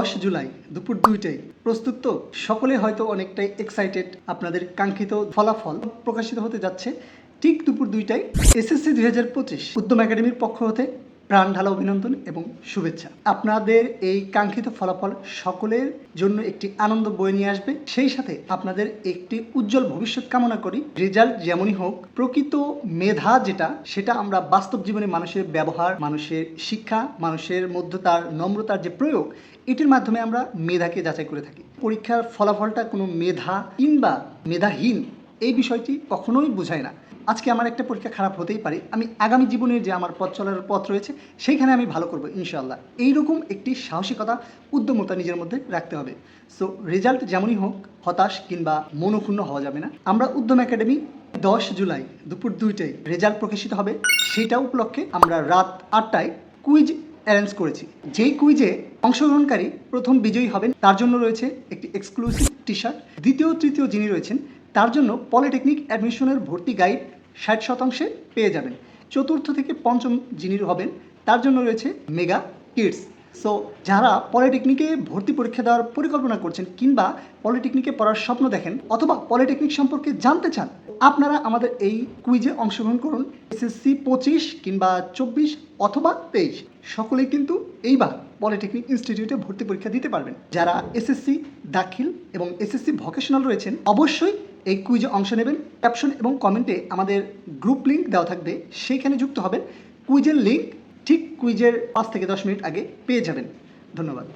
দশ জুলাই দুপুর দুইটায় প্রস্তুত তো? সকলে হয়তো অনেকটাই এক্সাইটেড আপনাদের কাঙ্ক্ষিত ফলাফল প্রকাশিত হতে যাচ্ছে। ঠিক দুপুর দুইটায় এসএসসি দুই হাজার পঁচিশ উদ্যম একাডেমির পক্ষ হতে প্রাণ ঢালা অভিনন্দন এবং শুভেচ্ছা। আপনাদের এই কাঙ্ক্ষিত ফলাফল সকলের জন্য একটি আনন্দ বয়ে নিয়ে আসবে। সেই সাথে আপনাদের একটি উজ্জ্বল ভবিষ্যৎ কামনা করি। রেজাল্ট যেমনই হোক, প্রকৃত মেধা যেটা, সেটা আমরা বাস্তব জীবনে মানুষের ব্যবহার, মানুষের শিক্ষা, মানুষের মধ্যে তার নম্রতার যে প্রয়োগ, এটির মাধ্যমে আমরা মেধাকে যাচাই করে থাকি। পরীক্ষার ফলাফলটা কোনো মেধা কিংবা মেধাহীন এই বিষয়টি কখনোই বোঝায় না। আজকে আমার একটা পরীক্ষা খারাপ হতেই পারে। আমি আগামী জীবনের যে আমার পথ চলার পথ রয়েছে, সেইখানে আমি ভালো করব ইনশাল্লাহ এইরকম একটি সাহসিকতা, উদ্যমতা নিজের মধ্যে রাখতে হবে। সো রেজাল্ট যেমনই হোক, হতাশ কিংবা মনক্ষুণ্ণ হওয়া যাবে না। আমরা উদ্যম একাডেমি দশ জুলাই দুপুর দুইটায় রেজাল্ট প্রকাশিত হবে। সেটা উপলক্ষে আমরা রাত আটটায় কুইজ অ্যারেঞ্জ করেছি। যেই কুইজে অংশগ্রহণকারী প্রথম বিজয়ী হবেন, তার জন্য রয়েছে একটি এক্সক্লুসিভ টি শার্ট দ্বিতীয়, তৃতীয় যিনি রয়েছেন তার জন্য পলিটেকনিক অ্যাডমিশনের ভর্তি গাইড ষাট শতাংশে পেয়ে যাবেন। চতুর্থ থেকে পঞ্চম যিনি হবেন, তার জন্য রয়েছে মেগা কিডস। সো যারা পলিটেকনিকে ভর্তি পরীক্ষা দেওয়ার পরিকল্পনা করছেন কিংবা পলিটেকনিকে পড়ার স্বপ্ন দেখেন অথবা পলিটেকনিক সম্পর্কে জানতে চান, আপনারা আমাদের এই কুইজে অংশগ্রহণ করুন এসএসসি পঁচিশ কিংবা চব্বিশ অথবা তেইশ। সকলেই কিন্তু এইবার পলিটেকনিক ইনস্টিটিউটে ভর্তি পরীক্ষা দিতে পারবেন। যারা এসএসসি দাখিল এবং এসএসসি ভকেশনাল রয়েছেন, অবশ্যই এই কুইজে অংশ নেবেন ক্যাপশন এবং কমেন্টে আমাদের গ্রুপ লিঙ্ক দেওয়া থাকবে। সেইখানে যুক্ত হবেন। কুইজের লিঙ্ক ঠিক কুইজের পাঁচ থেকে দশ মিনিট আগে পেয়ে যাবেন। ধন্যবাদ।